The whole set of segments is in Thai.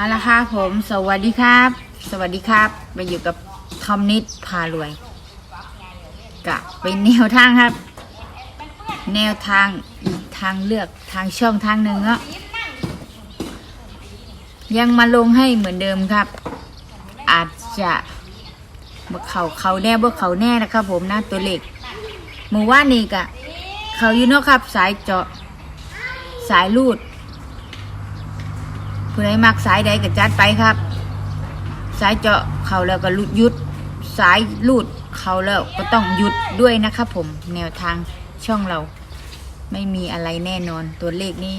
เอาละค่ะผม สวัสดีครับ สวัสดีครับ มาอยู่กับทอมนิดพารวยกะเป็นแนวทางครับ แนวทางอีกทางเลือกทางช่องทางหนึ่งเนาะยังมาลงให้เหมือนเดิมครับ อาจจะบ่เขาเขาแน่บ่เขาแน่นะครับ ผมนะตัวเลขหมู่ว่านนี่กะเขาอยู่เนาะครับ สายเจาะสายลูด ผู้ใดมักสายใดก็จัดไปครับ สายเจาะเขาแล้วก็ลุดยุด สายลูดเขาแล้วก็ต้องหยุดด้วยนะครับผมแนวทางช่องเรา ไม่มีอะไรแน่นอนตัวเลขนี้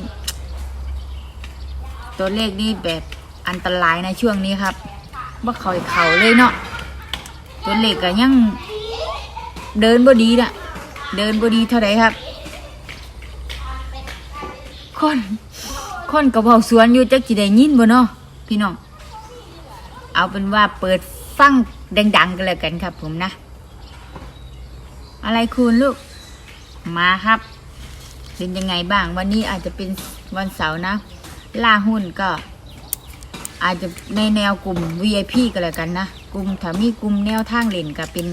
ตัวเลขนี้แบบอันตรายในะช่วงนี้ครับว่าเขาเข่าเลยเนาะตัวเลขก็ยังเดินบ่ดีนะเดินบ่ดีเท่าไหร่ครับ คน คนกระเพราสวนอยู่จักจิได้ยินบ่เนาะพี่น้องเอาเป็นว่าเปิดฟังดังๆกันเลยกันครับผมนะ อะไรคุณลูก มาครับ เป็นยังไงบ้าง วันนี้อาจจะเป็นวันเสาร์นะ ล่าหุ้นก็ อาจจะในแนวกลุ่ม VIP กันเลยกันนะ กลุ่มถามีกลุ่มแนวทางเล่นก็เป็น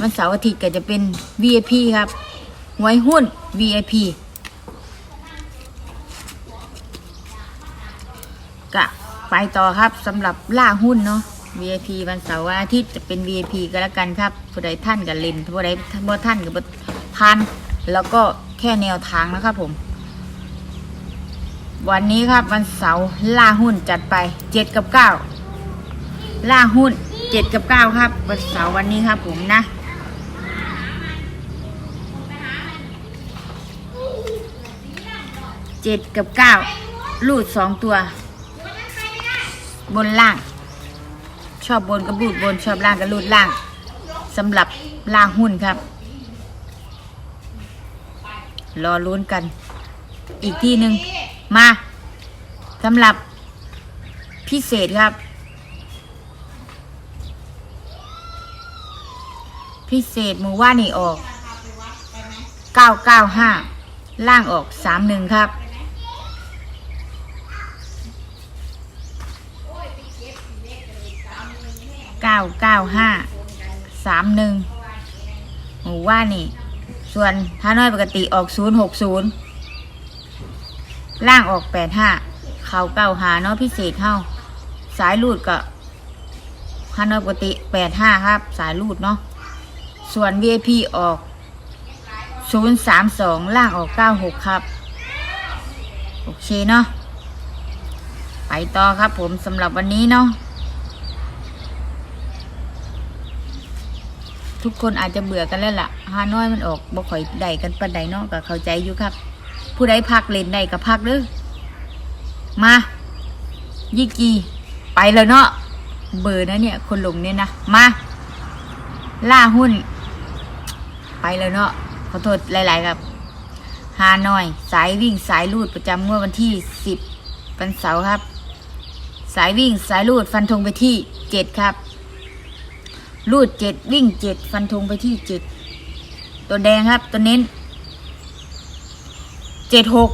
วันเสาร์อาทิตย์ก็จะเป็น VIP ครับหวยหุ้น VIP กะ ไปต่อครับสำหรับล่าหุ้นเนาะ VIP วันเสาร์วันอาทิตย์จะเป็น VIP ก็แล้วกันครับผู้ใดท่านกับเล่นผู้ใดบ่ท่านกับบ่านแล้วก็แค่แนวทางนะครับผม วันนี้ครับวันเสาร์ล่าหุ้นจัดไปเจ็ดกับเก้าล่าหุ้นเจ็ดกับเก้าครับ วันเสาร์วันนี้ครับผมนะเจ็ดกับเก้าลูดสองตัว บนล่าง ชอบบนกับลูดบน ชอบล่างกับลูดล่างสำหรับล่างหุ้นครับ รอลุ้นกัน อีกที่หนึ่งมาสำหรับพิเศษครับ พิเศษมือว่านี่ออก 995 ล่างออก 31 ครับ 995 31หมูว่านี่ ส่วนถ้าน้อยปกติออก060ล่างออก85เขาเก้าหาเนาะพิเศษเข้า สายรูดก็ถ้าน้อยปกติ85ครับ สายรูดเนาะส่วน VIP ออก032ล่างออก96ครับ โอเคเนาะไปต่อครับผมสำหรับวันนี้เนาะ ทุกคนอาจจะเบื่อกันแล้วล่ะฮานอยมันออกบ่ค่อยได้กันปานใดเนาะก็เข้าใจอยู่ครับ ผู้ใดพักเล่นได้ก็พักเด้อมายี่กีไปแล้วเนาะเบอร์นะเนี่ย คนหลงเนี่ยนะมาล่าหุ้น ไปแล้วเนาะขอโทษหลาย ๆ ครับฮานอย สายวิ่งสายลูดประจำงวดวันที่สิบวันเสาร์ครับ สายวิ่งสายลูดฟันธงไปที่เจ็ดครับ ลูดเจ็ดวิ่งเจ็ดฟันธงไปที่เจ็ดตัวแดงครับ ตัวเน้นเจ็ดหก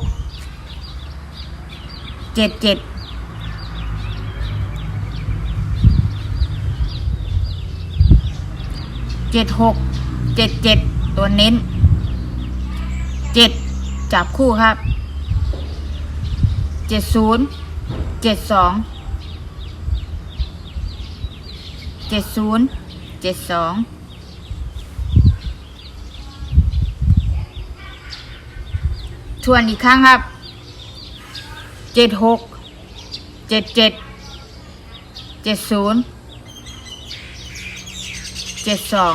เจ็ดเจ็ดเจ็ดหกเจ็ดเจ็ดตัวเน้นเจ็ดจับคู่ครับเจ็ดศูนย์เจ็ดสองเจ็ดศูนย์ เจ็ดสองทวนอีกครั้งครับเจ็ดหกเจ็ดเจ็ดเจ็ดศูนย์เจ็ดสอง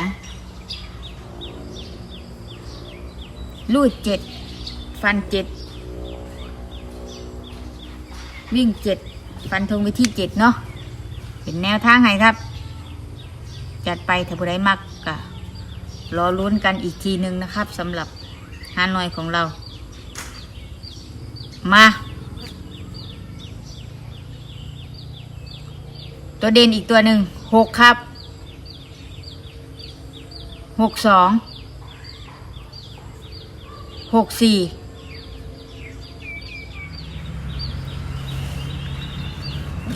ลูดเจ็ดฟันเจ็ดวิ่งเจ็ดฟันธงไปที่เจ็ดเนาะเป็นแนวทางให้ครับ จัดไปถ้าผู้ใดมักก็รอลุ้นกันอีกทีหนึ่งนะครับสำหรับฮานอยของเรา มา ตัวเด่นอีกตัวหนึ่งหกครับหกสองหกสี่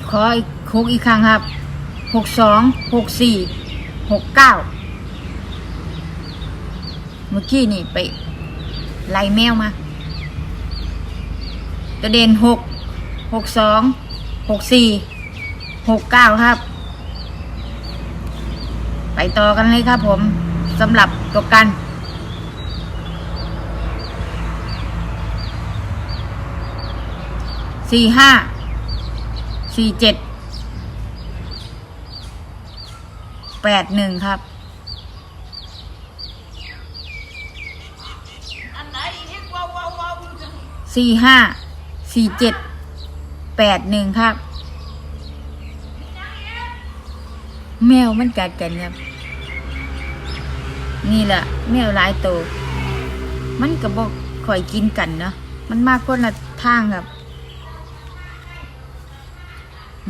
ขออีกโคกอีกครั้งครับหกสองหกสี่ หกเก้าเมื่อกี้นี่ไปไล่แมวมาตัวเด่นหกหกสองหกสี่หกเก้าครับ ไปต่อกันเลยครับผมสำหรับตัวกันสี่ห้าสี่เจ็ด แปดหนึ่งครับ สี่ห้า สี่เจ็ด แปดหนึ่งครับ แมวมันกัดกันครับ นี่แหละแมวหลายตัว มันก็บอกคอยกินกันเนาะ มันมากคนละทางครับ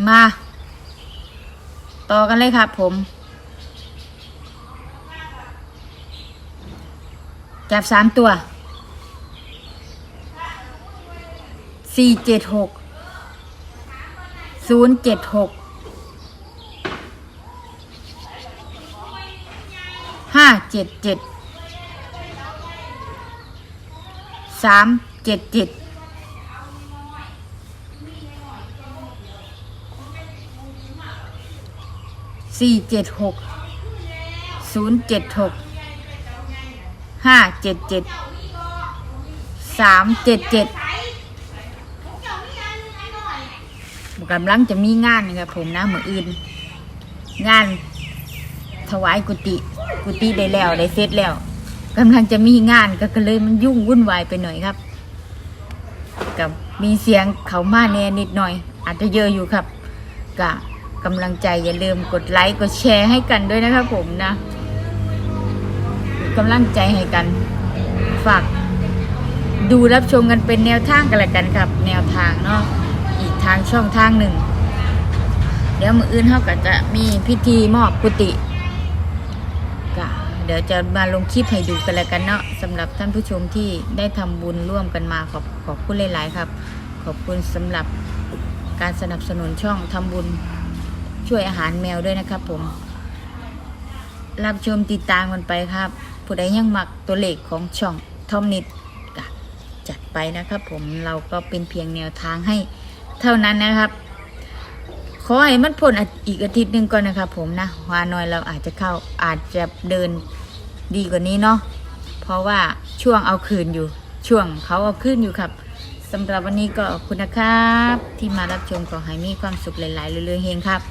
มา ต่อกันเลยครับผม จับสามตัวสี่เจ็ดหกศูนย์เจ็ดหกห้าเจ็ดเจ็ดสามเจ็ดเจ็ดสี่เจ็ดหกศูนย์เจ็ดหก ห้าเจ็ดเจ็ดสามเจ็ดเจ็ดกำลังจะมีงานนะครับผมนะมืออื่น งานถวายกุฏิกุฏิได้แล้วได้เสร็จแล้วกำลังจะมีงานก็กเลยมันยุ่งวุ่นวายไปหน่อยครับ กับมีเสียงเขามาแน่นิดหน่อย อาจจะเยอะอยู่ครับกะกำลังใจอย่าลืมกดไลค์กดแชร์ให้กันด้วยนะครับผมนะ กำลังใจให้กัน ฝากดูรับชมกันเป็นแนวทางกันละกันครับ แนวทางเนาะอีกทางช่องทางหนึ่ง เดี๋ยวมืออื่นเขาก็จะมีพิธีมอบกุฏิก็เดี๋ยวจะมาลงคลิปให้ดูกันล้วกันเนาะสำหรับท่านผู้ชมที่ได้ทำบุญร่วมกันมาขอบขอบคุณหลาย ๆ ครับ ขอบคุณสำหรับการสนับสนุนช่องทำบุญช่วยอาหารแมวด้วยนะครับผม รับชมติดตามกันไปครับ ผู้ใดยังมักตัวเลขของช่องทอมนิดจัดไปนะครับผมเราก็เป็นเพียงแนวทางให้เท่านั้นนะครับขอให้มันพ้นอีกอาทิตย์หนึ่งก่อนนะครับผมนะวาน้อยเราอาจจะเข้าอาจจะเดินดีกว่านี้เนาะเพราะว่าช่วงเอาคืนอยู่ช่วงเขาเอาคืนอยู่ครับสำหรับวันนี้ก็ขอบคุณนะครับ ที่มารับชมขอให้มีความสุขหลายๆเรื่อยๆเฮงครับ